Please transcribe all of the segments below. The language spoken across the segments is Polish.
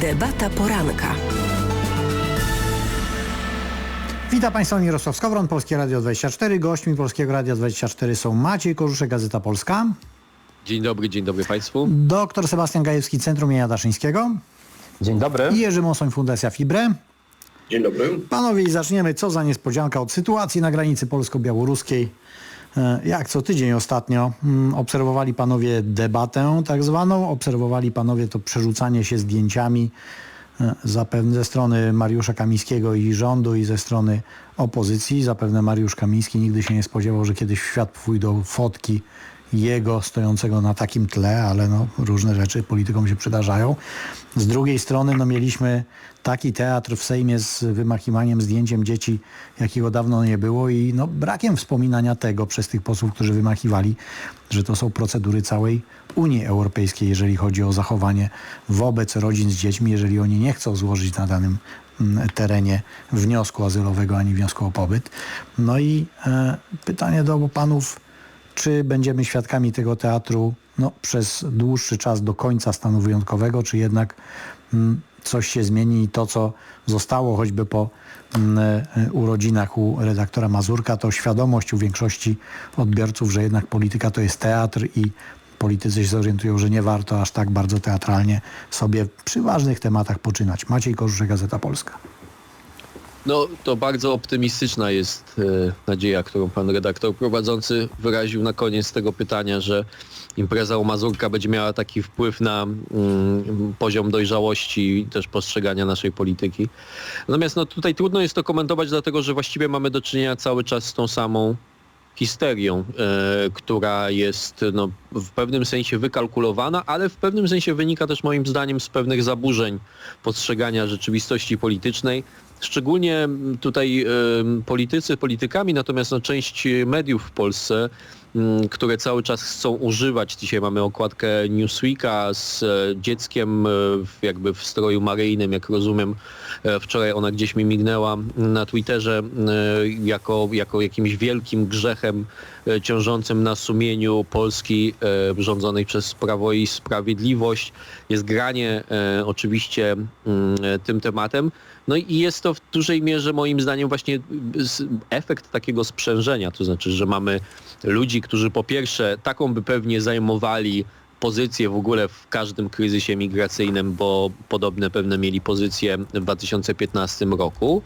Debata poranka. Witam Państwa, Mirosław Skowron, Polskie Radio 24. Gośćmi Polskiego Radia 24 są Maciej Korzuszek, Gazeta Polska, Dzień dobry, dzień dobry Państwu. dr Sebastian Gajewski, Centrum Imienia Daszyńskiego Dzień dobry. i Jerzy Mosoń, Fundacja Fibre. Dzień dobry. Panowie, zaczniemy. Co za niespodzianka od sytuacji na granicy polsko-białoruskiej. E, Jak co tydzień ostatnio mm, obserwowali panowie debatę tak zwaną, obserwowali panowie to przerzucanie się zdjęciami e, zapewne ze strony Mariusza Kamińskiego i rządu i ze strony opozycji. Zapewne Mariusz Kamiński nigdy się nie spodziewał, że kiedyś w świat pójdą fotki jego stojącego na takim tle, ale no, różne rzeczy politykom się przydarzają. Z drugiej strony no, mieliśmy taki teatr w Sejmie z wymachiwaniem zdjęciem dzieci, jakiego dawno nie było i no, brakiem wspominania tego przez tych posłów, którzy wymachiwali, że to są procedury całej Unii Europejskiej, jeżeli chodzi o zachowanie wobec rodzin z dziećmi, jeżeli oni nie chcą złożyć na danym mm, terenie wniosku azylowego ani wniosku o pobyt. No i e, pytanie do panów, czy będziemy świadkami tego teatru no, przez dłuższy czas do końca stanu wyjątkowego, czy jednak mm, coś się zmieni i to, co zostało choćby po mm, e, urodzinach u redaktora Mazurka, to świadomość u większości odbiorców, że jednak polityka to jest teatr i politycy się zorientują, że nie warto aż tak bardzo teatralnie sobie przy ważnych tematach poczynać. Maciej Korzuszek, Gazeta Polska. No to bardzo optymistyczna jest e, nadzieja, którą pan redaktor prowadzący wyraził na koniec tego pytania, że impreza u Mazurka będzie miała taki wpływ na mm, poziom dojrzałości i też postrzegania naszej polityki. Natomiast no, tutaj trudno jest to komentować, dlatego że właściwie mamy do czynienia cały czas z tą samą histerią, e, która jest no, w pewnym sensie wykalkulowana, ale w pewnym sensie wynika też moim zdaniem z pewnych zaburzeń postrzegania rzeczywistości politycznej. Szczególnie mm, tutaj politycy politykami, natomiast no, część mediów w Polsce, mm, które cały czas chcą używać. Dzisiaj mamy okładkę Newsweeka z e, dzieckiem e, w, jakby w stroju maryjnym, jak rozumiem. E, Wczoraj ona gdzieś mi mignęła na Twitterze jako, jako jakimś wielkim grzechem ciążącym na sumieniu Polski rządzonej przez Prawo i Sprawiedliwość. Jest granie oczywiście mm, tym tematem. No i jest to w dużej mierze moim zdaniem właśnie z- efekt takiego sprzężenia, to znaczy, że mamy ludzi, którzy po pierwsze taką by pewnie zajmowali pozycję w ogóle w każdym kryzysie migracyjnym, bo podobne pewne mieli pozycje w 2015 roku,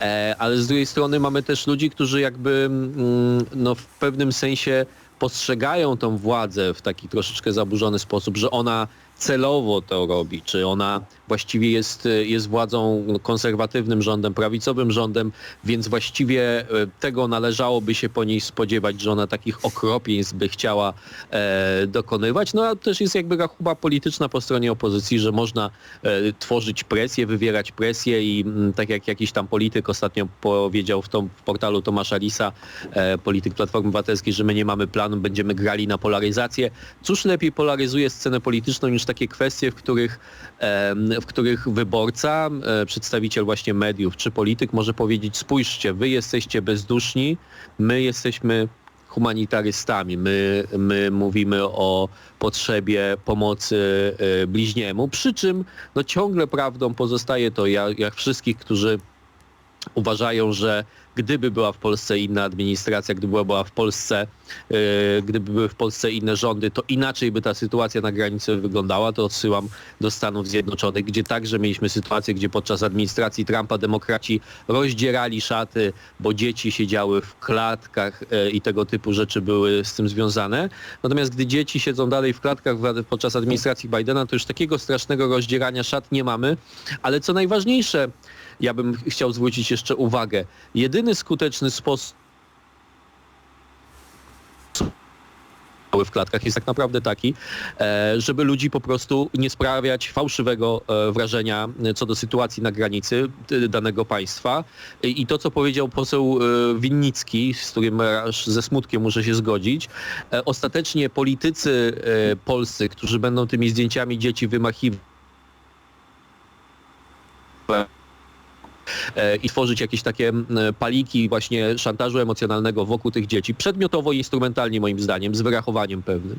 e, ale z drugiej strony mamy też ludzi, którzy jakby mm, no, w pewnym sensie postrzegają tą władzę w taki troszeczkę zaburzony sposób, że ona celowo to robi, czy ona właściwie jest, jest władzą konserwatywnym rządem, prawicowym rządem, więc właściwie e, tego należałoby się po niej spodziewać, że ona takich okropieństw by chciała e, dokonywać. No a też jest jakby rachuba polityczna po stronie opozycji, że można e, tworzyć presję, wywierać presję i mm, tak jak jakiś tam polityk ostatnio powiedział w, tą, w portalu Tomasza Lisa, e, polityk Platformy Obywatelskiej, że my nie mamy planu, będziemy grali na polaryzację. Cóż lepiej polaryzuje scenę polityczną niż takie kwestie, w których, w których wyborca, e, przedstawiciel właśnie mediów czy polityk może powiedzieć spójrzcie, wy jesteście bezduszni, my jesteśmy humanitarystami. My, my mówimy o potrzebie pomocy e, bliźniemu, przy czym no, ciągle prawdą pozostaje to, jak, jak wszystkich, którzy uważają, że gdyby była w Polsce inna administracja, gdyby była w Polsce, yy, gdyby były w Polsce inne rządy, to inaczej by ta sytuacja na granicy wyglądała. To odsyłam do Stanów Zjednoczonych, gdzie także mieliśmy sytuację, gdzie podczas administracji Trumpa demokraci rozdzierali szaty, bo dzieci siedziały w klatkach yy, i tego typu rzeczy były z tym związane. Natomiast gdy dzieci siedzą dalej w klatkach podczas administracji Bidena, to już takiego strasznego rozdzierania szat nie mamy. Ale co najważniejsze, ja bym chciał zwrócić jeszcze uwagę. Jedyny skuteczny sposób w klatkach jest tak naprawdę taki, e, żeby ludzi po prostu nie sprawiać fałszywego e, wrażenia co do sytuacji na granicy e, danego państwa. I to, co powiedział poseł e, Winnicki, z którym aż ze smutkiem muszę się zgodzić, e, ostatecznie politycy e, polscy, którzy będą tymi zdjęciami dzieci wymachiwać e, i tworzyć jakieś takie paliki właśnie szantażu emocjonalnego wokół tych dzieci, przedmiotowo i instrumentalnie moim zdaniem, z wyrachowaniem pewnym,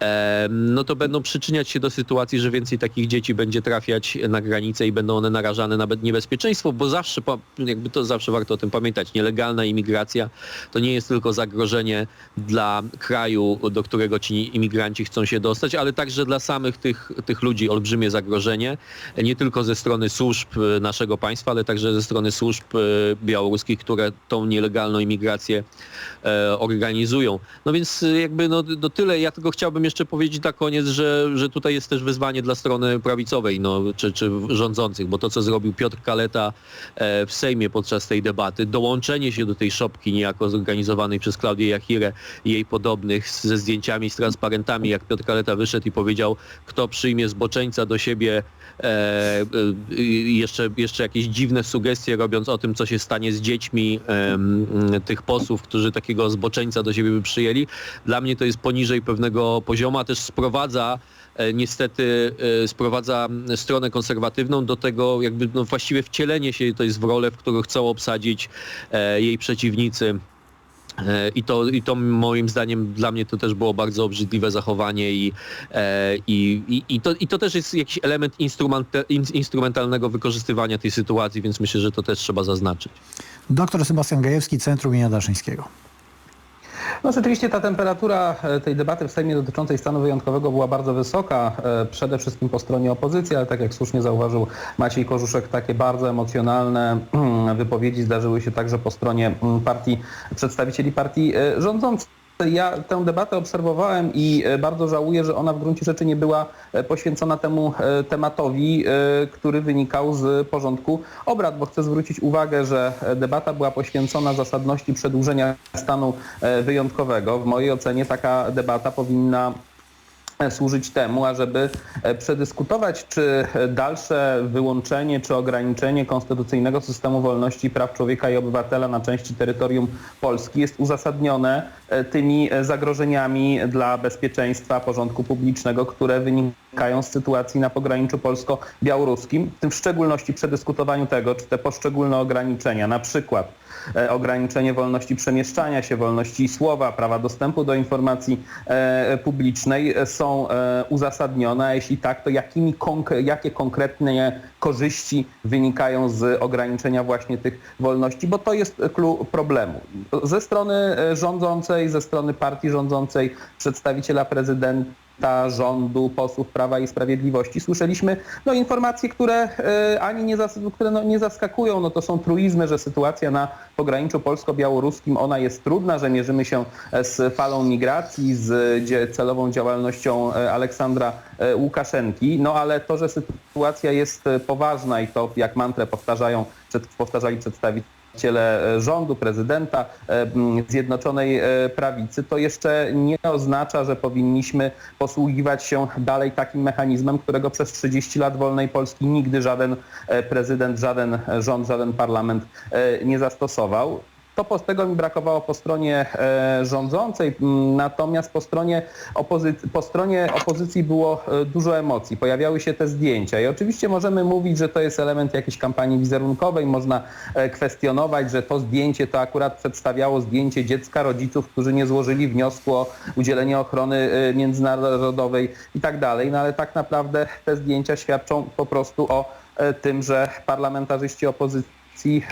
e, no to będą przyczyniać się do sytuacji, że więcej takich dzieci będzie trafiać na granicę i będą one narażane na be- niebezpieczeństwo, bo zawsze, jakby to zawsze warto o tym pamiętać, nielegalna imigracja to nie jest tylko zagrożenie dla kraju, do którego ci imigranci chcą się dostać, ale także dla samych tych, tych ludzi olbrzymie zagrożenie, nie tylko ze strony służb e, naszego państwa, ale także ze strony służb e, białoruskich, które tą nielegalną imigrację e, organizują. No więc e, jakby no, no tyle. Ja tylko chciałbym jeszcze powiedzieć na koniec, że, że tutaj jest też wyzwanie dla strony prawicowej, no, czy, czy rządzących, bo to, co zrobił Piotr Kaleta w Sejmie podczas tej debaty, dołączenie się do tej szopki niejako zorganizowanej przez Klaudię Jachirę i jej podobnych ze zdjęciami, z transparentami, jak Piotr Kaleta wyszedł i powiedział, kto przyjmie zboczeńca do siebie, e, e, jeszcze, jeszcze jakieś dziwne sugestie robiąc o tym, co się stanie z dziećmi em, tych posłów, którzy takiego zboczeńca do siebie by przyjęli. Dla mnie to jest poniżej pewnego poziomu, a też sprowadza e, niestety e, sprowadza stronę konserwatywną do tego jakby no właściwie wcielenie się to jest w rolę, w którą chcą obsadzić e, jej przeciwnicy. E, I to, I to moim zdaniem dla mnie to też było bardzo obrzydliwe zachowanie i, e, i, i, i, to, i to też jest jakiś element instrumentalnego wykorzystywania tej sytuacji, więc myślę, że to też trzeba zaznaczyć. Doktor Sebastian Gajewski, Centrum imienia Daszyńskiego. No rzeczywiście ta temperatura e, tej debaty w Sejmie dotyczącej stanu wyjątkowego była bardzo wysoka, e, przede wszystkim po stronie opozycji, ale tak jak słusznie zauważył Maciej Korzuszek, takie bardzo emocjonalne wypowiedzi zdarzyły się także po stronie mm, partii, przedstawicieli partii e, rządzącej. Ja tę debatę obserwowałem i e, bardzo żałuję, że ona w gruncie rzeczy nie była e, poświęcona temu e, tematowi, który wynikał z porządku obrad, bo chcę zwrócić uwagę, że debata była poświęcona zasadności przedłużenia stanu wyjątkowego. W mojej ocenie taka debata powinna służyć temu, ażeby e, przedyskutować, czy e, dalsze wyłączenie czy ograniczenie konstytucyjnego systemu wolności praw człowieka i obywatela na części terytorium Polski jest uzasadnione e, tymi e, zagrożeniami dla bezpieczeństwa, porządku publicznego, które wynikają z sytuacji na pograniczu polsko-białoruskim, w tym w szczególności przedyskutowaniu tego, czy te poszczególne ograniczenia, na przykład e, ograniczenie wolności przemieszczania się, wolności słowa, prawa dostępu do informacji e, publicznej e, są e, uzasadnione, a jeśli tak, to jakimi jakie konkretnie korzyści wynikają z ograniczenia właśnie tych wolności, bo to jest clue problemu. Ze strony e, rządzącej, ze strony partii rządzącej, przedstawiciela prezydenta, rządu, posłów Prawa i Sprawiedliwości. Słyszeliśmy no, informacje, które e, ani nie, zas- które, no, nie zaskakują. No, to są truizmy, że sytuacja na pograniczu polsko-białoruskim ona jest trudna, że mierzymy się e, z falą migracji, z celową działalnością e, Aleksandra Łukaszenki. No ale to, że sytuacja jest poważna i to jak mantrę powtarzają, przed, powtarzali przedstawiciele przedstawiciele e, rządu, prezydenta e, Zjednoczonej e, Prawicy, to jeszcze nie oznacza, że powinniśmy posługiwać się dalej takim mechanizmem, którego przez 30 lat wolnej Polski nigdy żaden prezydent, żaden rząd, żaden parlament nie zastosował. To tego mi brakowało po stronie e, rządzącej, m, natomiast po stronie, opozy- po stronie opozycji było e, dużo emocji. Pojawiały się te zdjęcia. I oczywiście możemy mówić, że to jest element jakiejś kampanii wizerunkowej, można e, kwestionować, że to zdjęcie to akurat przedstawiało zdjęcie dziecka rodziców, którzy nie złożyli wniosku o udzielenie ochrony międzynarodowej i tak dalej, no ale tak naprawdę te zdjęcia świadczą po prostu o tym, że parlamentarzyści opozycji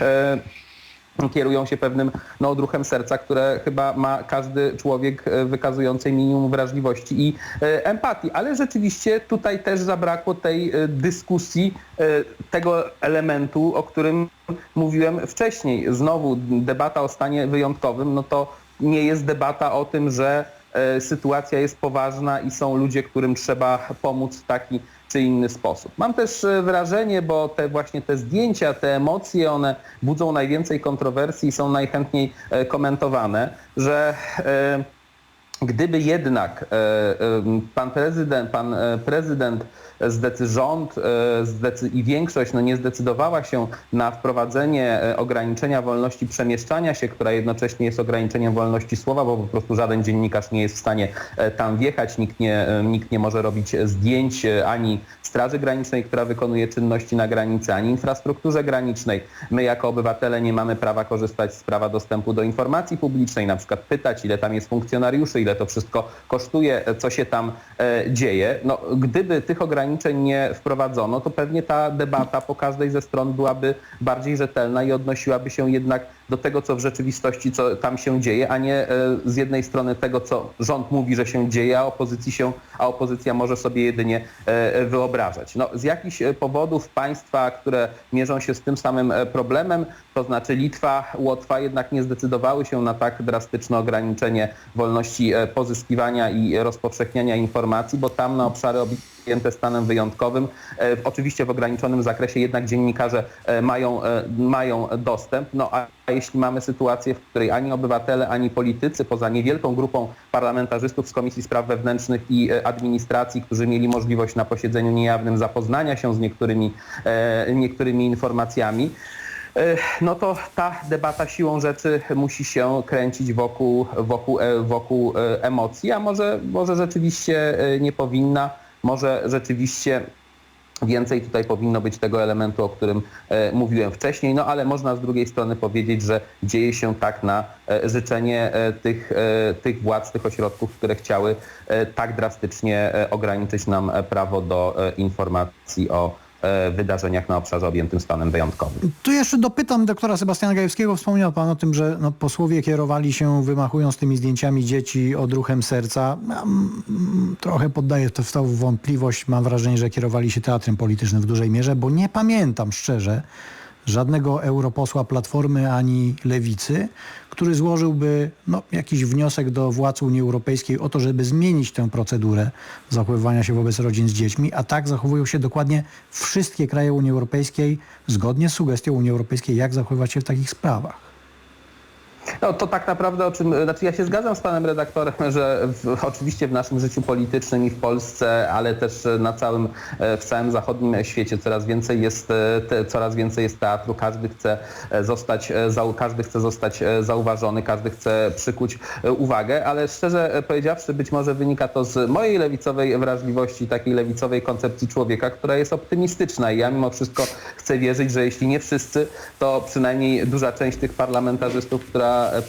kierują się pewnym no, odruchem serca, które chyba ma każdy człowiek e, wykazujący minimum wrażliwości i e, empatii. Ale rzeczywiście tutaj też zabrakło tej e, dyskusji, tego elementu, o którym mówiłem wcześniej. Znowu debata o stanie wyjątkowym, no to nie jest debata o tym, że sytuacja jest poważna i są ludzie, którym trzeba pomóc w taki czy inny sposób. Mam też e, wrażenie, bo te właśnie te zdjęcia, te emocje, one budzą najwięcej kontrowersji i są najchętniej e, komentowane, że e, gdyby jednak e, e, pan prezydent, pan e, prezydent rząd e, zdecy i większość no, nie zdecydowała się na wprowadzenie e, ograniczenia wolności przemieszczania się, która jednocześnie jest ograniczeniem wolności słowa, bo po prostu żaden dziennikarz nie jest w stanie e, tam wjechać, nikt nie, nikt nie może robić zdjęć ani Straży Granicznej, która wykonuje czynności na granicy, ani infrastrukturze granicznej. My jako obywatele nie mamy prawa korzystać z prawa dostępu do informacji publicznej, na przykład pytać, ile tam jest funkcjonariuszy, ile to wszystko kosztuje, co się tam e, dzieje. No, gdyby tych ograniczeń nie wprowadzono, to pewnie ta debata po każdej ze stron byłaby bardziej rzetelna i odnosiłaby się jednak do tego, co w rzeczywistości, co tam się dzieje, a nie e, z jednej strony tego, co rząd mówi, że się dzieje, a, opozycji się, a opozycja może sobie jedynie e, wyobrażać. No, z jakichś e, powodów państwa, które mierzą się z tym samym e, problemem, to znaczy Litwa, Łotwa jednak nie zdecydowały się na tak drastyczne ograniczenie wolności e, pozyskiwania i rozpowszechniania informacji, bo tam na obszary objęte stanem wyjątkowym, e, oczywiście w ograniczonym zakresie jednak dziennikarze e, mają, mają dostęp, no a jeśli mamy sytuację, w której ani obywatele, ani politycy, poza niewielką grupą parlamentarzystów z Komisji Spraw Wewnętrznych i Administracji, którzy mieli możliwość na posiedzeniu niejawnym zapoznania się z niektórymi, niektórymi informacjami, no to ta debata siłą rzeczy musi się kręcić wokół, wokół, e, wokół e, emocji, a może, może rzeczywiście e, nie powinna, może rzeczywiście Więcej tutaj powinno być tego elementu, o którym mówiłem wcześniej, no ale można z drugiej strony powiedzieć, że dzieje się tak na życzenie tych, tych władz, tych ośrodków, które chciały tak drastycznie ograniczyć nam prawo do informacji o wydarzeniach na obszarze objętym stanem wyjątkowym. Tu jeszcze dopytam doktora Sebastiana Gajewskiego. Wspomniał pan o tym, że no, posłowie kierowali się, wymachując tymi zdjęciami dzieci odruchem serca. Ja, mm, trochę poddaję to w w wątpliwość. Mam wrażenie, że kierowali się teatrem politycznym w dużej mierze, bo nie pamiętam szczerze żadnego europosła Platformy ani Lewicy, który złożyłby no, jakiś wniosek do władz Unii Europejskiej o to, żeby zmienić tę procedurę zachowywania się wobec rodzin z dziećmi, a tak zachowują się dokładnie wszystkie kraje Unii Europejskiej, zgodnie z sugestią Unii Europejskiej, jak zachowywać się w takich sprawach. No to tak naprawdę o czym, znaczy ja się zgadzam z panem redaktorem, że w, oczywiście w naszym życiu politycznym i w Polsce, ale też na całym, e, w całym zachodnim świecie coraz więcej jest, e, te, coraz więcej jest teatru, każdy chce e, zostać, zau, każdy chce zostać zauważony, każdy chce przykuć uwagę, ale szczerze powiedziawszy być może wynika to z mojej lewicowej wrażliwości, takiej lewicowej koncepcji człowieka, która jest optymistyczna. I ja mimo wszystko chcę wierzyć, że jeśli nie wszyscy, to przynajmniej duża część tych parlamentarzystów, która, e,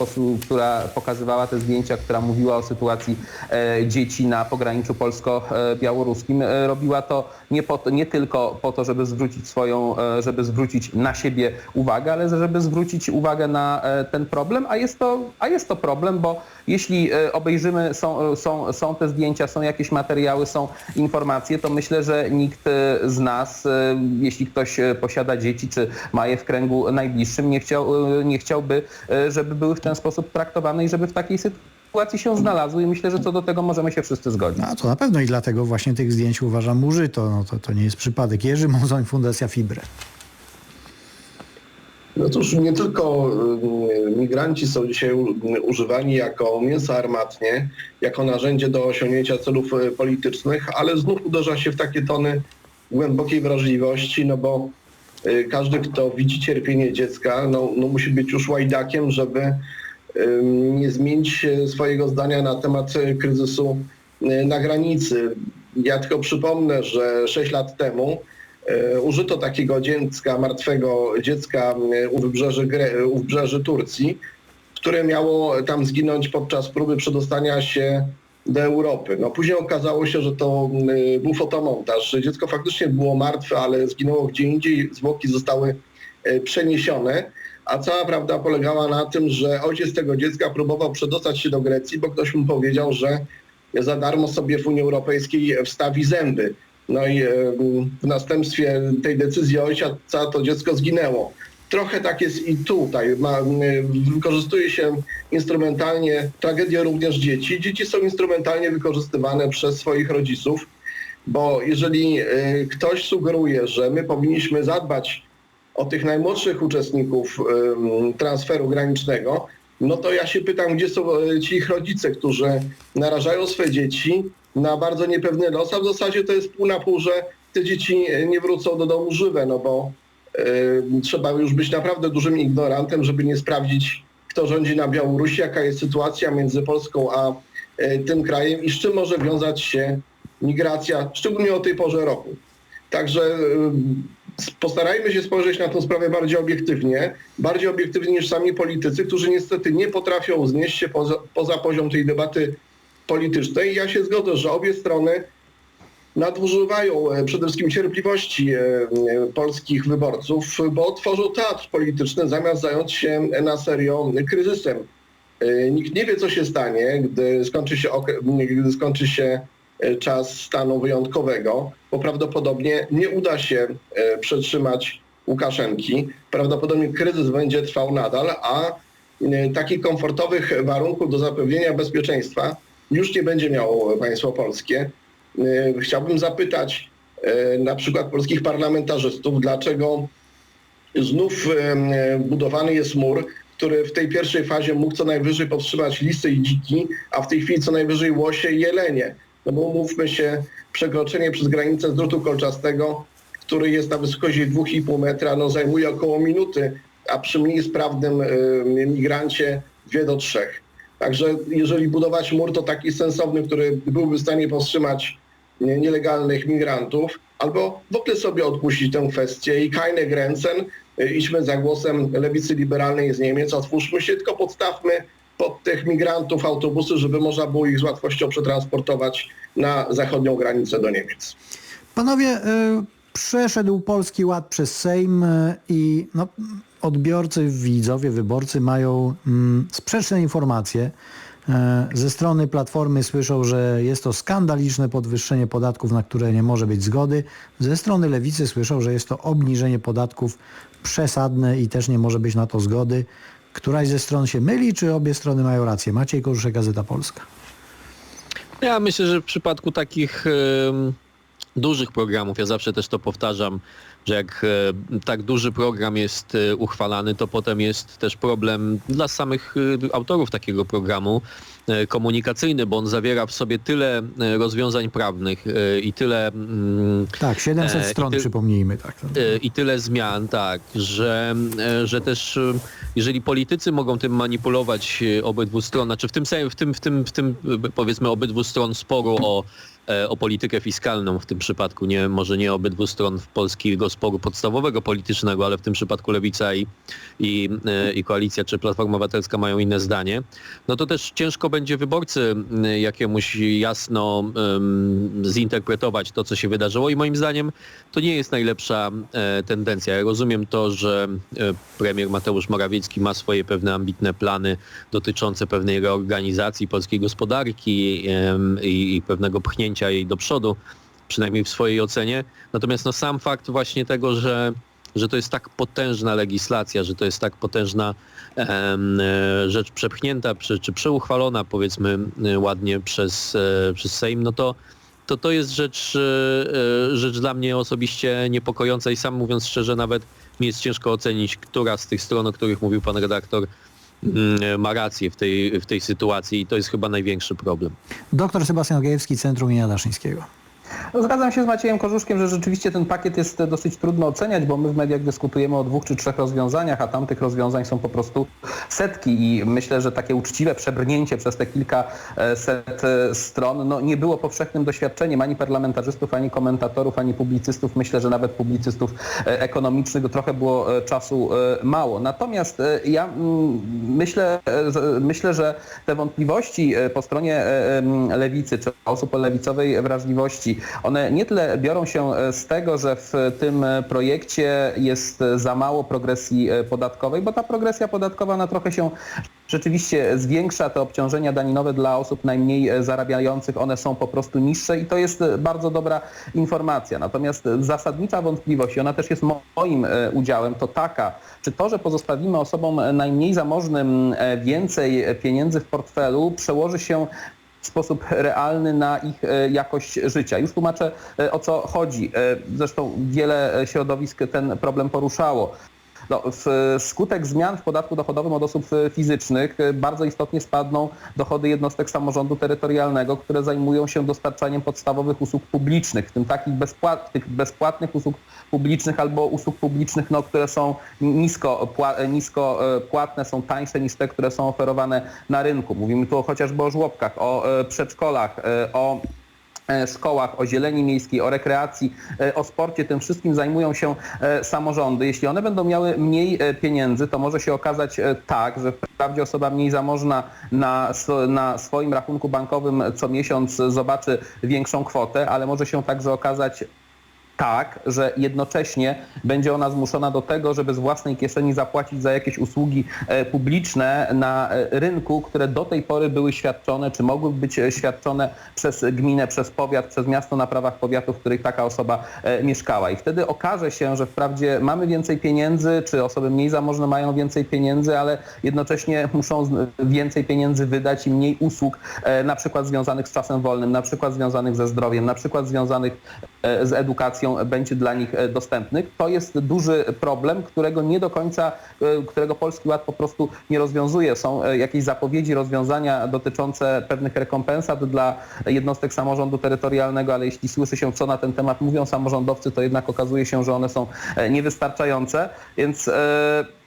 która pokazywała te zdjęcia, która mówiła o sytuacji e, dzieci na pograniczu polsko-białoruskim, e, robiła to nie, po, nie tylko po to, żeby zwrócić swoją, żeby zwrócić na siebie uwagę, ale żeby zwrócić uwagę na ten problem, a jest to, a jest to problem, bo jeśli obejrzymy, są, są, są te zdjęcia, są jakieś materiały, są informacje, to myślę, że nikt z nas, jeśli ktoś posiada dzieci, czy ma je w kręgu najbliższym, nie, chciał, nie chciałby, żeby były w ten sposób traktowane i żeby w takiej sytuacji się znalazły i myślę, że co do tego możemy się wszyscy zgodzić. No, to na pewno i dlatego właśnie tych zdjęć uważam użyto. No, to, to nie jest przypadek. Jerzy Mozoń, Fundacja Fibre. No cóż, nie tylko y, migranci są dzisiaj używani jako mięso armatnie, jako narzędzie do osiągnięcia celów y, politycznych, ale znów uderza się w takie tony głębokiej wrażliwości, no bo każdy, kto widzi cierpienie dziecka, no, no musi być już łajdakiem, żeby nie zmienić y, swojego zdania na temat y, kryzysu y, na granicy. Ja tylko przypomnę, że 6 lat temu użyto takiego dziecka, martwego dziecka u wybrzeży, u wybrzeży Turcji, które miało tam zginąć podczas próby przedostania się do Europy. No, później okazało się, że to e, był fotomontaż. Dziecko faktycznie było martwe, ale zginęło gdzie indziej, zwłoki zostały e, przeniesione. A cała prawda polegała na tym, że ojciec tego dziecka próbował przedostać się do Grecji, bo ktoś mu powiedział, że za darmo sobie w Unii Europejskiej wstawi zęby. No i e, w następstwie tej decyzji ojca to dziecko zginęło. Trochę tak jest i tutaj. Ma, wykorzystuje się instrumentalnie tragedię również dzieci. Dzieci są instrumentalnie wykorzystywane przez swoich rodziców, bo jeżeli e, ktoś sugeruje, że my powinniśmy zadbać o tych najmłodszych uczestników em, transferu granicznego, no to ja się pytam, gdzie są e, ci ich rodzice, którzy narażają swoje dzieci na bardzo niepewny los, a w zasadzie to jest pół na pół, że te dzieci e, nie wrócą do domu żywe, no bo e, trzeba już być naprawdę dużym ignorantem, żeby nie sprawdzić, kto rządzi na Białorusi, jaka jest sytuacja między Polską a e, tym krajem i z czym może wiązać się migracja, szczególnie o tej porze roku. Także y, postarajmy się spojrzeć na tę sprawę bardziej obiektywnie, bardziej obiektywnie niż sami politycy, którzy niestety nie potrafią znieść się poza, poza poziom tej debaty politycznej. Ja się zgodzę, że obie strony nadużywają e, przede wszystkim cierpliwości e, e, polskich wyborców, bo tworzą teatr polityczny zamiast zająć się na serio kryzysem. Nikt nie wie, co się stanie, gdy skończy się, gdy skończy się czas stanu wyjątkowego, bo prawdopodobnie nie uda się przetrzymać Łukaszenki. Prawdopodobnie kryzys będzie trwał nadal, a takich komfortowych warunków do zapewnienia bezpieczeństwa już nie będzie miało państwo polskie. E, Chciałbym zapytać e, na przykład polskich parlamentarzystów, dlaczego znów e, budowany jest mur, który w tej pierwszej fazie mógł co najwyżej powstrzymać lisy i dziki, a w tej chwili co najwyżej łosie i jelenie. No bo mówmy się, przekroczenie przez granicę drutu kolczastego, który jest na wysokości 2,5 metra, no zajmuje około minuty, a przy mniej sprawnym e, migrancie 2 do 3. Także jeżeli budować mur, to taki sensowny, który byłby w stanie powstrzymać nielegalnych migrantów, albo w ogóle sobie odpuścić tę kwestię i keine Grenzen, y, idźmy za głosem lewicy liberalnej z Niemiec, otwórzmy się, tylko podstawmy pod tych migrantów autobusy, żeby można było ich z łatwością przetransportować na zachodnią granicę do Niemiec. Panowie, y, przeszedł Polski Ład przez Sejm y, i no, odbiorcy, widzowie, wyborcy mają mm, sprzeczne informacje. Y, Ze strony Platformy słyszą, że jest to skandaliczne podwyższenie podatków, na które nie może być zgody. Ze strony Lewicy słyszą, że jest to obniżenie podatków przesadne i też nie może być na to zgody. Któraś ze stron się myli, czy obie strony mają rację? Maciej Koruszek, Gazeta Polska. Ja myślę, że w przypadku takich dużych programów, ja zawsze też to powtarzam, że jak e, tak duży program jest e, uchwalany, to potem jest też problem dla samych e, autorów takiego programu komunikacyjny, bo on zawiera w sobie tyle rozwiązań prawnych i tyle mm, Tak, 700 E, i stron, ty- przypomnijmy. Tak. I tyle zmian, tak, że, że też jeżeli politycy mogą tym manipulować obydwu stron, znaczy w tym, w tym, w tym, w tym powiedzmy obydwu stron sporu o, o politykę fiskalną w tym przypadku, nie, może nie obydwu stron polskiego sporu podstawowego politycznego, ale w tym przypadku Lewica i, i, e, i Koalicja czy Platforma Obywatelska mają inne zdanie, no to też ciężko będzie wyborcy jakiemuś jasno em, zinterpretować to, co się wydarzyło i moim zdaniem to nie jest najlepsza e, tendencja. Ja rozumiem to, że e, premier Mateusz Morawiecki ma swoje pewne ambitne plany dotyczące pewnej reorganizacji polskiej gospodarki em, i, i pewnego pchnięcia jej do przodu, przynajmniej w swojej ocenie. Natomiast no, sam fakt właśnie tego, że że to jest tak potężna legislacja, że to jest tak potężna em, e, rzecz przepchnięta czy, czy przeuchwalona powiedzmy e, ładnie przez, e, przez Sejm, no to to to jest rzecz, rzecz dla mnie osobiście niepokojąca i sam mówiąc szczerze nawet mi jest ciężko ocenić, która z tych stron, o których mówił pan redaktor, ma rację w tej, w tej sytuacji i to jest chyba największy problem. Doktor Sebastian Gajewski, Centrum imienia Daszyńskiego. Zgadzam się z Maciejem Korzuszkiem, że rzeczywiście ten pakiet jest dosyć trudno oceniać, bo my w mediach dyskutujemy o dwóch czy trzech rozwiązaniach, a tamtych rozwiązań są po prostu setki i myślę, że takie uczciwe przebrnięcie przez te kilka e, e, stron no, nie było powszechnym doświadczeniem ani parlamentarzystów, ani komentatorów, ani publicystów. Myślę, że nawet publicystów e, ekonomicznych trochę było czasu mało. Natomiast ja mm, myślę, myślę, że te wątpliwości po stronie lewicy czy osób o lewicowej wrażliwości, one nie tyle biorą się e, z tego, że w tym e, projekcie jest e, za mało progresji podatkowej, bo ta progresja podatkowa na trochę się rzeczywiście zwiększa te obciążenia daninowe dla osób najmniej zarabiających, one są po prostu niższe i to jest bardzo dobra informacja. Natomiast zasadnicza wątpliwość, ona też jest mo- moim udziałem, to taka, czy to, że pozostawimy osobom najmniej zamożnym więcej pieniędzy w portfelu, przełoży się w sposób realny na ich e, jakość życia. Już tłumaczę e, o co chodzi. E, Zresztą wiele środowisk ten problem poruszało. No, skutek zmian w podatku dochodowym od osób e, fizycznych e, bardzo istotnie spadną dochody jednostek samorządu terytorialnego, które zajmują się dostarczaniem podstawowych usług publicznych, w tym takich bezpłatnych, bezpłatnych usług publicznych albo usług publicznych, no, które są nisko, pła, nisko e, płatne, są tańsze niż te, które są oferowane na rynku. Mówimy tu chociażby o żłobkach, o e, przedszkolach, e, o e, szkołach, o zieleni miejskiej, o rekreacji, e, o sporcie, tym wszystkim zajmują się e, samorządy. Jeśli one będą miały mniej e, pieniędzy, to może się okazać e, tak, że wprawdzie osoba mniej zamożna na, na swoim rachunku bankowym co miesiąc zobaczy większą kwotę, ale może się także okazać tak, że jednocześnie będzie ona zmuszona do tego, żeby z własnej kieszeni zapłacić za jakieś usługi e, publiczne na e, rynku, które do tej pory były świadczone, czy mogły być e, świadczone przez gminę, przez powiat, przez miasto na prawach powiatu, w których taka osoba mieszkała. I wtedy okaże się, że wprawdzie mamy więcej pieniędzy, czy osoby mniej zamożne mają więcej pieniędzy, ale jednocześnie muszą więcej pieniędzy wydać i mniej usług, na przykład związanych z czasem wolnym, na przykład związanych ze zdrowiem, na przykład związanych z edukacją będzie dla nich e, dostępnych. To jest duży problem, którego nie do końca, e, którego Polski Ład po prostu nie rozwiązuje. Są e, jakieś zapowiedzi, rozwiązania dotyczące pewnych rekompensat dla jednostek samorządu terytorialnego, ale jeśli słyszy się, co na ten temat mówią samorządowcy, to jednak okazuje się, że one są niewystarczające. Więc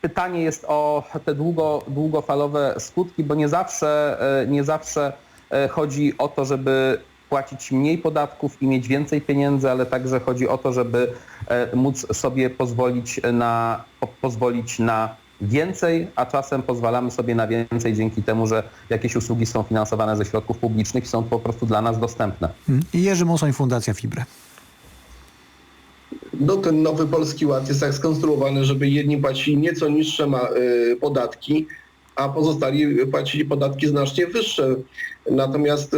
pytanie jest o te długo, długofalowe skutki, bo nie zawsze, nie zawsze chodzi o to, żeby płacić mniej podatków i mieć więcej pieniędzy, ale także chodzi o to, żeby e, móc sobie pozwolić na, po, pozwolić na więcej, a czasem pozwalamy sobie na więcej dzięki temu, że jakieś usługi są finansowane ze środków publicznych i są po prostu dla nas dostępne. Mm. I Jerzy Mosoń, Fundacja Fibre. No ten nowy Polski Ład jest tak skonstruowany, żeby jedni płacili nieco niższe ma, y, podatki, a pozostali płacili podatki znacznie wyższe. Natomiast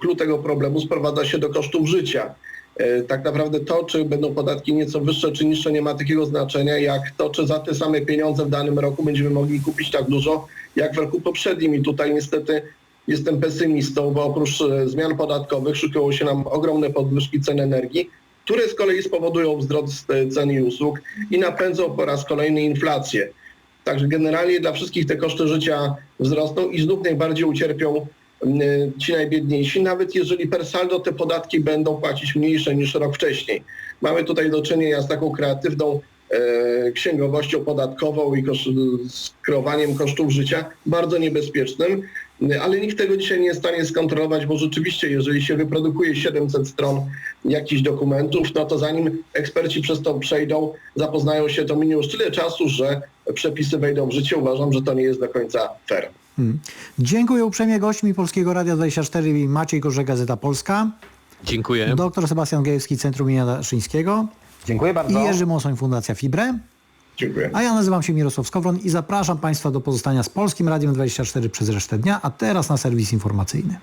klucz tego problemu sprowadza się do kosztów życia. Y, Tak naprawdę to, czy będą podatki nieco wyższe czy niższe, nie ma takiego znaczenia, jak to, czy za te same pieniądze w danym roku będziemy mogli kupić tak dużo, jak w roku poprzednim. I tutaj niestety jestem pesymistą, bo oprócz e, zmian podatkowych szykują się nam ogromne podwyżki cen energii, które z kolei spowodują wzrost e, cen i usług i napędzą po raz kolejny inflację. Także generalnie dla wszystkich te koszty życia wzrosną i znów najbardziej ucierpią m, ci najbiedniejsi, nawet jeżeli per saldo te podatki będą płacić mniejsze niż rok wcześniej. Mamy tutaj do czynienia z taką kreatywną e, księgowością podatkową i kosz, kosztów życia, bardzo niebezpiecznym, ale nikt tego dzisiaj nie jest w stanie skontrolować, bo rzeczywiście, jeżeli się wyprodukuje 700 stron jakichś dokumentów, no to zanim eksperci przez to przejdą, zapoznają się, to minie już tyle czasu, że przepisy wejdą w życie. Uważam, że to nie jest do końca fair. Mm. Dziękuję uprzejmie gośćmi Polskiego Radia 24 Maciej Korze, Gazeta Polska, Dziękuję. dr Sebastian Gejewski, Centrum imienia Daszyńskiego Dziękuję i bardzo. Jerzy Mosoń, Fundacja Fibre. Dziękuję. A ja nazywam się Mirosław Skowron i zapraszam Państwa do pozostania z Polskim Radiem 24 przez resztę dnia, a teraz na serwis informacyjny.